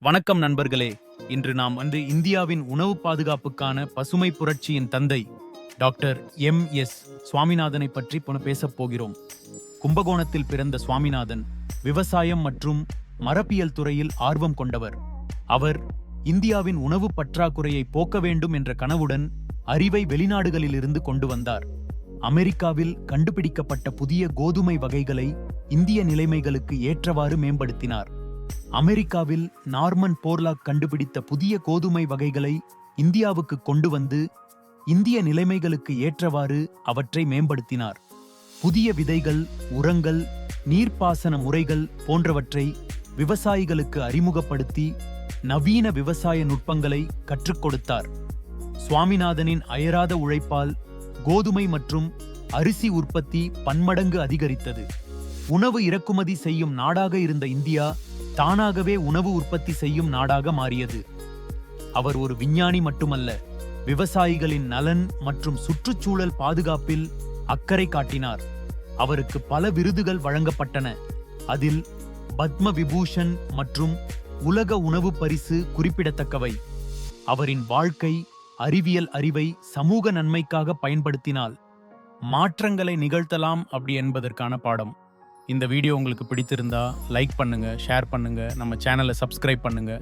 வணக்கம் நண்பர்களே. இன்று நாம் வந்து இந்தியாவின் உணவு பாதுகாப்புக்கான பசுமை புரட்சியின் தந்தை டாக்டர் எம் எஸ் சுவாமிநாதனை பற்றி புன பேசப் போகிறோம். கும்பகோணத்தில் பிறந்த சுவாமிநாதன் விவசாயம் மற்றும் மரபியல் துறையில் ஆர்வம் கொண்டவர். அவர் இந்தியாவின் உணவு பற்றாக்குறையை போக்க வேண்டும் என்ற கனவுடன் அறிவை வெளிநாடுகளிலிருந்து கொண்டு வந்தார். அமெரிக்காவில் கண்டுபிடிக்கப்பட்ட புதிய கோதுமை வகைகளை இந்திய நிலைமைகளுக்கு ஏற்றவாறு மேம்படுத்தினார். அமெரிக்காவில் நார்மன் போர்லாக் கண்டுபிடித்த புதிய கோதுமை வகைகளை இந்தியாவுக்கு கொண்டு வந்து இந்திய நிலைமைகளுக்கு ஏற்றவாறு அவற்றை மேம்படுத்தினார். புதிய விதைகள் உரங்கள் நீர்ப்பாசன முறைகள் போன்றவற்றை விவசாயிகளுக்கு அறிமுகப்படுத்தி நவீன விவசாய நுட்பங்களை கற்றுக் கொடுத்தார். சுவாமிநாதனின் அயராத உழைப்பால் கோதுமை மற்றும் அரிசி உற்பத்தி பன்மடங்கு அதிகரித்தது. உணவு இறக்குமதி செய்யும் நாடாக இருந்த இந்தியா தானாகவே உணவு உற்பத்தி செய்யும் நாடாக மாறியது. அவர் ஒரு விஞ்ஞானி மட்டுமல்ல விவசாயிகளின் நலன் மற்றும் சுற்றுச்சூழல் பாதுகாப்பில் அக்கறை காட்டினார். அவருக்கு பல விருதுகள் வழங்கப்பட்டன. அதில் பத்ம விபூஷன் மற்றும் உலக உணவு பரிசு குறிப்பிடத்தக்கவை. அவரின் வாழ்க்கை அறிவியல் அறிவை சமூக நன்மைக்காக பயன்படுத்தினால் மாற்றங்களை நிகழ்த்தலாம் அப்படி என்பதற்கான பாடம். இந்த வீடியோ உங்களுக்கு பிடித்திருந்தா லைக் பண்ணுங்கள் ஷேர் பண்ணுங்கள் நம்ம சேனலை சப்ஸ்கிரைப் பண்ணுங்கள்